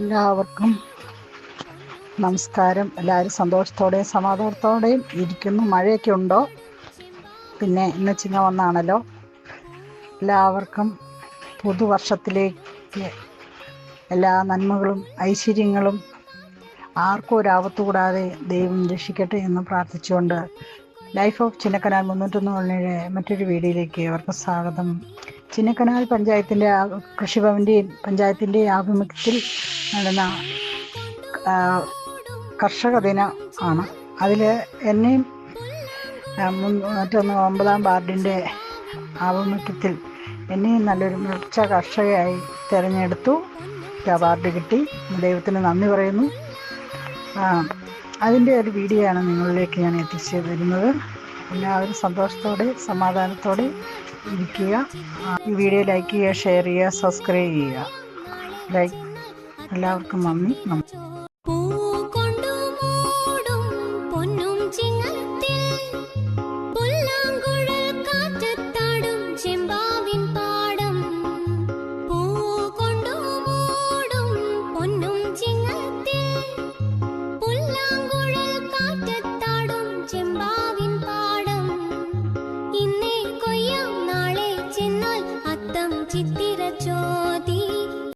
എല്ലാവർക്കും നമസ്കാരം. എല്ലാവരും സന്തോഷത്തോടെയും സമാധാനത്തോടെയും ഇരിക്കുന്നു. മഴയൊക്കെ ഉണ്ടോ? പിന്നെ ഇന്ന് ചിങ്ങ വന്നാണല്ലോ എല്ലാവർക്കും പുതുവർഷത്തിലേക്ക് എല്ലാ നന്മകളും ഐശ്വര്യങ്ങളും ആർക്കും ഒരു കൂടാതെ ദൈവം രക്ഷിക്കട്ടെ എന്ന് പ്രാർത്ഥിച്ചുകൊണ്ട് ലൈഫ് ഓഫ് ചിന്നക്കനാൽ മുന്നൂറ്റൊന്ന് പള്ളിയുടെ മറ്റൊരു വീഡിയോയിലേക്ക് അവർക്ക് സ്വാഗതം. ചിന്നക്കനാൽ പഞ്ചായത്തിന്റെ കൃഷിഭവന്റെയും പഞ്ചായത്തിന്റെയും ആഭിമുഖ്യത്തിൽ നടന്ന കർഷക ദിനം ആണ്. അതിൽ എന്നെയും മറ്റൊന്ന് ഒമ്പതാം വാർഡിന്റെ ആഭിമുഖ്യത്തിൽ എന്നെയും നല്ലൊരു മികച്ച കർഷകയായി തിരഞ്ഞെടുത്തു. അവാർഡ് കിട്ടി. ദൈവത്തിന് നന്ദി പറയുന്നു. അതിന്റെ ഒരു വീഡിയോ ആണ് നിങ്ങളിലേക്ക് ഞാൻ എത്തിച്ചു തരുന്നത്. എല്ലാവരും സന്തോഷത്തോടെ സമാധാനത്തോടെ ഇരിക്കുക. ഈ വീഡിയോ ലൈക്ക് ചെയ്യുക ഷെയർ ചെയ്യുക സബ്സ്ക്രൈബ് ചെയ്യുക. ലൈക്ക് എല്ലാവർക്കും നന്ദി. നമസ്കാരം चित्तिरचोति।